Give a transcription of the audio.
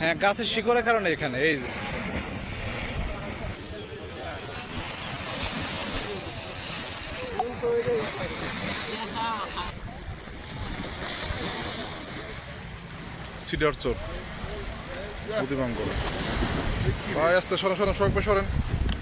হ্যাঁ গাছের শিকড়ের কারণে এখানে এই যে। সিডার চোর বুদ্ধিমাঙ্গল ভাই আসতে সবাই সরেন